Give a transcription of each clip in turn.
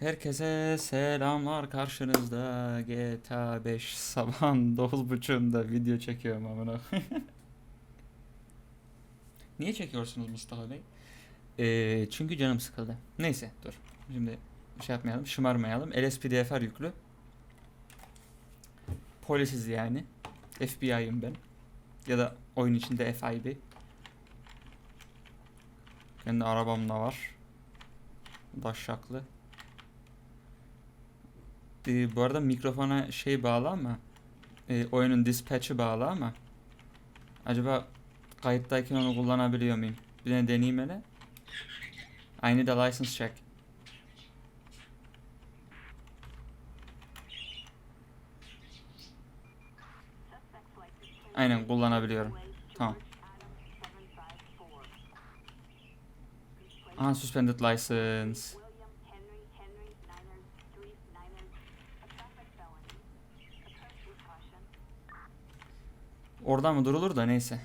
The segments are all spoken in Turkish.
Herkese selamlar karşınızda GTA 5 sabahın 9.30'da video çekiyorum amına. Niye çekiyorsunuz Mustafa Bey? Ee, çünkü canım sıkıldı. Neyse dur. Şimdi şey yapmayalım, şımarmayalım. LSPDFR yüklü. Polisiz yani. FBI'yım ben. Ya da oyun içinde FIB. Kendi arabam da var. Daşşaklı. Ee, bu arada mikrofona şey bağlı ama e, oyunun dispatch'i bağlı ama acaba kayıttayken onu kullanabiliyor muyum? Bir de deneyeyim hele. I need a license check. Aynen kullanabiliyorum. Tamam. Aha suspended license. Oradan mı durulur da neyse.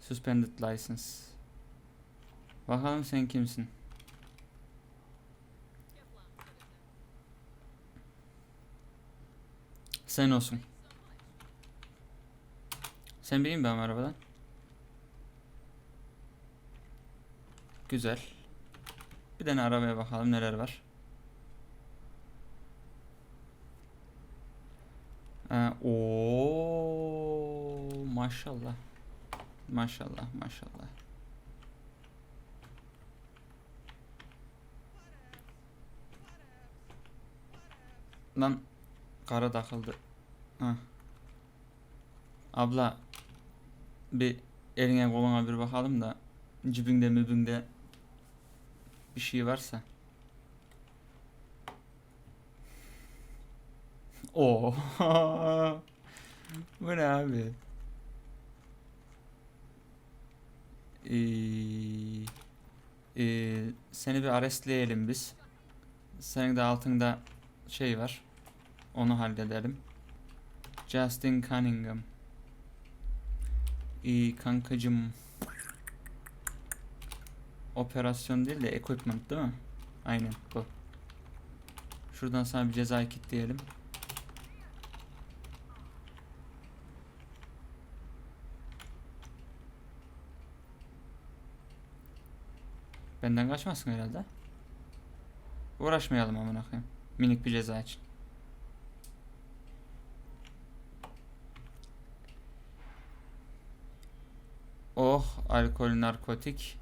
Suspended license. Bakalım sen kimsin? Sen olsun. Sen bineyim ben arabadan. Güzel. Bir tane arabaya bakalım neler var. O maşallah. Maşallah maşallah. Lan kara takıldı. Hah. Abla bir eline koluna bir bakalım da cibinde mübinde bir şey varsa. Oo. Bu ne abi? Ee, ee, seni bir arestleyelim biz. Senin de altında şey var. Onu halledelim. Justin Cunningham. İyi kankacım. Operasyon değil de equipment değil mi? Aynen bu. Şuradan sana bir ceza kitleyelim. Benden kaçmazsın herhalde. Uğraşmayalım amına koyayım. Minik bir ceza için. Oh, alkol, narkotik.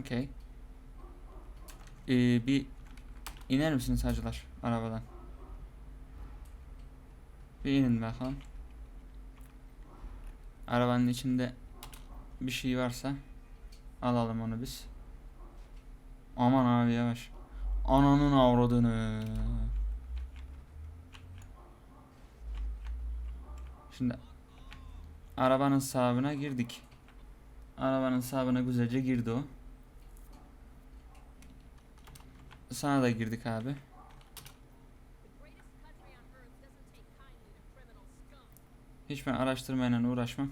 Okey. Ee, bir iner misiniz hacılar arabadan? Bir inin bakalım. Arabanın içinde bir şey varsa alalım onu biz. Aman abi yavaş. Ananın avradını. Şimdi arabanın sahibine girdik. Arabanın sahibine güzelce girdi o. Sana da girdik abi. Hiç ben araştırmayla uğraşmam.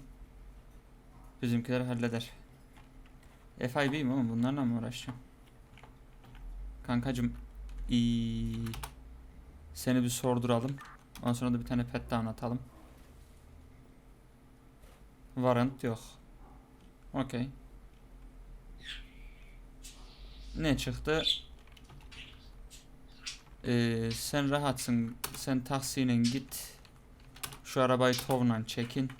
Bizimkiler halleder. FIB mi oğlum? Bunlarla mı uğraşacağım? Kankacım. iyi. Seni bir sorduralım. Ondan sonra da bir tane pet down atalım. Warrant yok. Okey. Ne çıktı? Ee, sen rahatsın. Sen taksiyle git. Şu arabayı tovla çekin.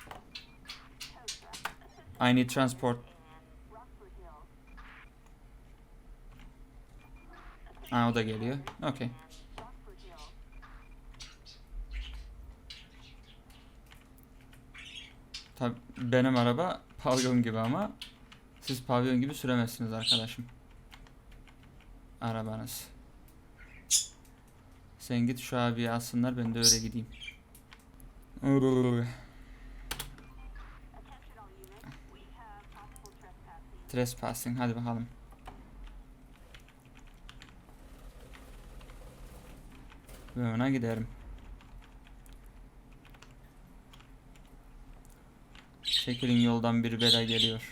I need transport. Ha o da geliyor. Okey. Tabi benim araba pavyon gibi ama siz pavyon gibi süremezsiniz arkadaşım. Arabanız. Sen git şu abiyi alsınlar ben de öyle gideyim. Trespassing hadi bakalım. Ve ona giderim. Çekilin yoldan bir bela geliyor.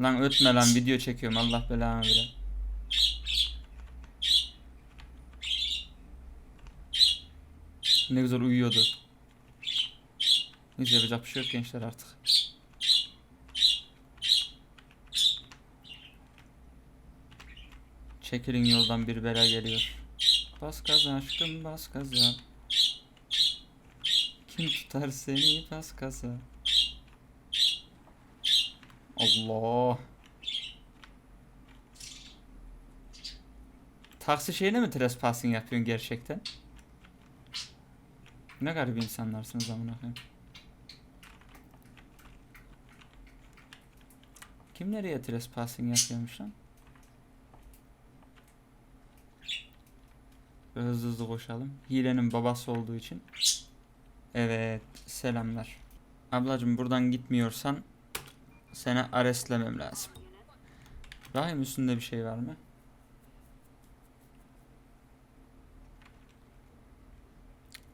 Lan ötme lan video çekiyorum Allah belanı bile. Ne güzel uyuyordu. Neyse yapacak bir şey yok gençler artık. Çekilin yoldan bir bela geliyor. Bas gaza aşkım bas gaza. Kim tutar seni bas gaza. Allah. Taksi şeyine mi trespassing yapıyorsun gerçekten? Ne garip insanlarsınız amına koyayım. Kim nereye trespassing yapıyormuş lan? Hızlı hızlı koşalım. Hilenin babası olduğu için. Evet, selamlar. Ablacım buradan gitmiyorsan seni arestlemem lazım. Bakayım üstünde bir şey var mı?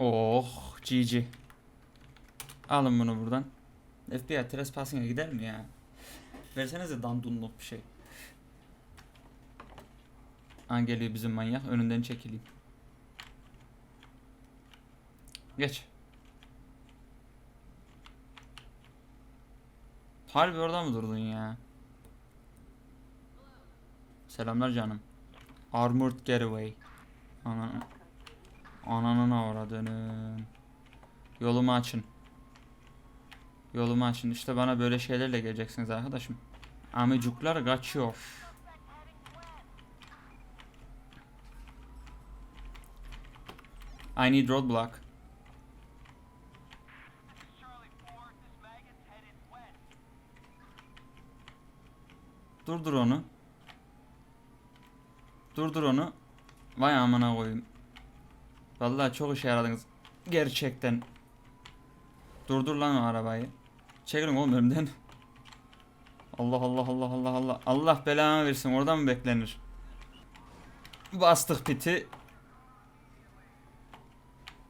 Oh, GG. Alın bunu buradan. FBI trespassing'e gider mi ya? Versenize dandunluk bir şey. An geliyor bizim manyak. Önünden çekileyim. Geç. Harbi orada mı durdun ya? Selamlar canım. Armored Getaway. Ana. Ananın avradının. Yolumu açın. Yolumu açın. İşte bana böyle şeylerle geleceksiniz arkadaşım. Amicuklar kaçıyor. I need roadblock. Durdur onu. Durdur onu. Vay amına koyayım. Vallahi çok işe yaradınız. Gerçekten. Durdur lan o arabayı. Çekilin oğlum önümden. Allah Allah Allah Allah Allah. Allah belanı versin. Oradan mı beklenir? Bastık piti.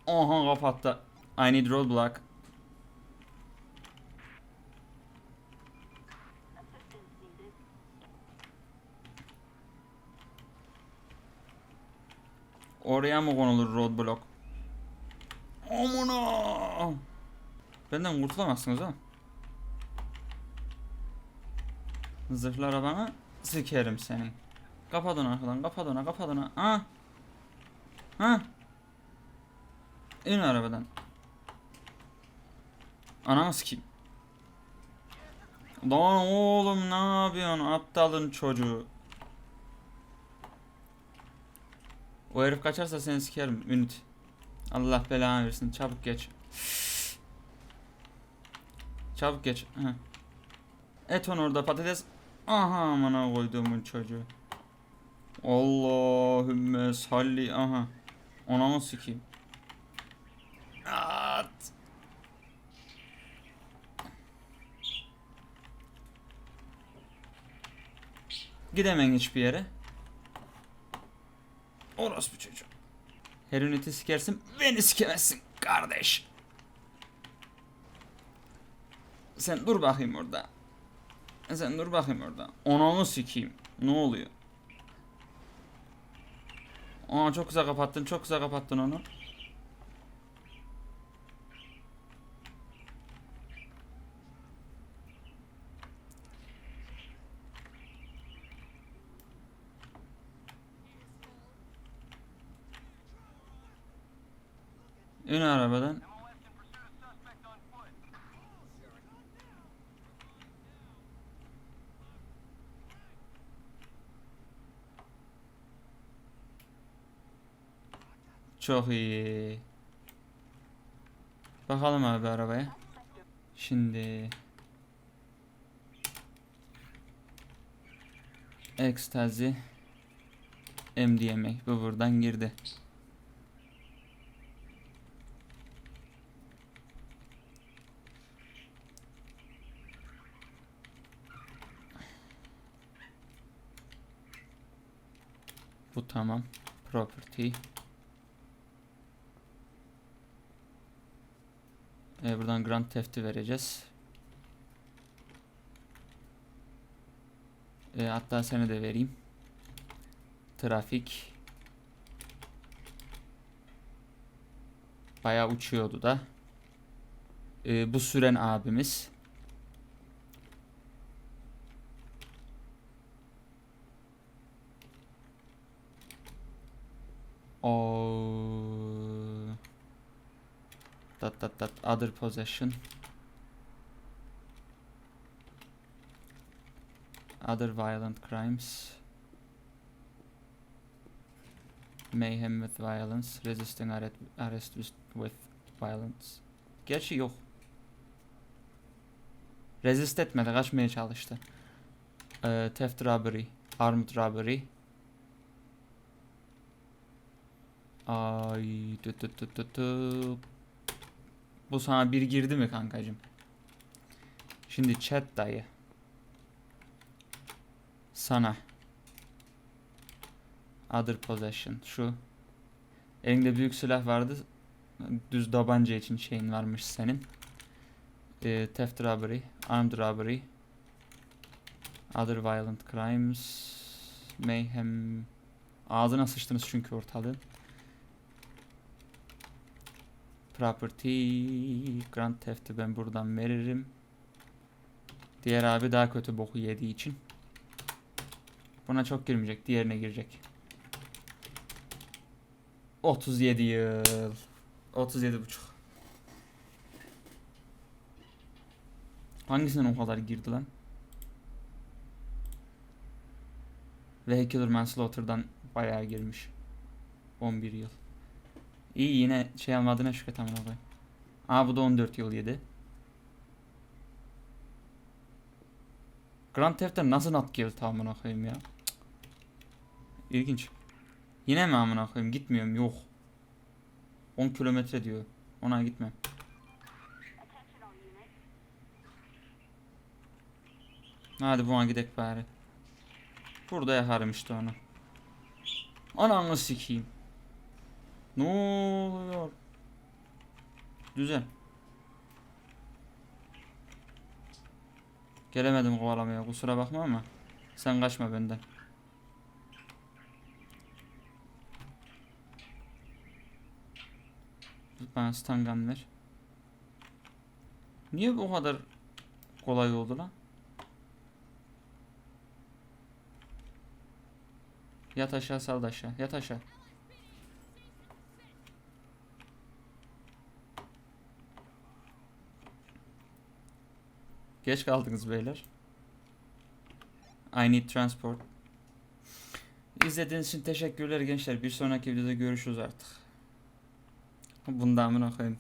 Aha kapattı. I need roadblock. Oraya mı konulur roadblock? Amına! Benden kurtulamazsınız ha. Zırhlı arabana sikerim senin. Kapat onu arkadan, kapat onu, kapat onu. Ha? Ha? İn arabadan. Anamı sikeyim. Lan oğlum ne yapıyorsun aptalın çocuğu. O herif kaçarsa seni sikerim Ünit. Allah belanı versin çabuk geç. Çabuk geç. Heh. Et onu orada patates. Aha amına koyduğumun çocuğu. Allahümme salli aha. Ona mı sikeyim? At. Gidemen hiçbir yere. Orospu çocuğu. Her üniti sikersin beni sikemezsin kardeş. Sen dur bakayım orada. Sen dur bakayım orada. Ananı sikeyim. Ne oluyor? Aa çok güzel kapattın. Çok güzel kapattın onu. İn arabadan. Çok iyi. Bakalım abi arabaya. Şimdi Ekstazi MDMA bu buradan girdi. Bu tamam. Property. E, buradan Grand Theft'i vereceğiz. E, hatta seni de vereyim. Trafik. Bayağı uçuyordu da. E, bu süren abimiz. O Dot dot dot other possession. Other violent crimes. Mayhem with violence. Resisting arrest, arrest with violence. Gerçi yok. Resist etmedi. Kaçmaya çalıştı. Ee, theft robbery. Armed robbery. Ay tü tü tü tü tü. Bu sana bir girdi mi kankacım? Şimdi chat dayı. Sana. Other possession. Şu. Elinde büyük silah vardı. Düz tabanca için şeyin varmış senin. Ee, theft robbery. Armed robbery. Other violent crimes. Mayhem. Ağzına sıçtınız çünkü ortalığı. Property. Grand Theft'i ben buradan veririm. Diğer abi daha kötü boku yediği için. Buna çok girmeyecek. Diğerine girecek. 37 yıl. 37 buçuk. Hangisinden o kadar girdi lan? Vehicular Manslaughter'dan bayağı girmiş. 11 yıl. İyi yine şey almadığına şükret amına koyayım. Aa bu da 14 yıl yedi. Grand Theft'ten nasıl not girdi amına koyayım ya. Cık. İlginç. Yine mi amına koyayım gitmiyorum yok. 10 kilometre diyor. Ona gitmem. Hadi buna gidek bari. Burada yakarım işte onu. Ananı sikeyim. Ne oluyor? Güzel. Gelemedim kovalamaya kusura bakma ama sen kaçma benden. Bana stun gun ver. Niye bu kadar kolay oldu lan? Yat aşağı sal aşağı. Yat aşağı. Geç kaldınız beyler. I need transport. İzlediğiniz için teşekkürler gençler. Bir sonraki videoda görüşürüz artık. Bundan amına koyayım.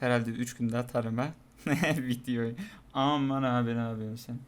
Herhalde 3 günde atarım ha. Videoyu. Aman abi ne yapıyorsun sen?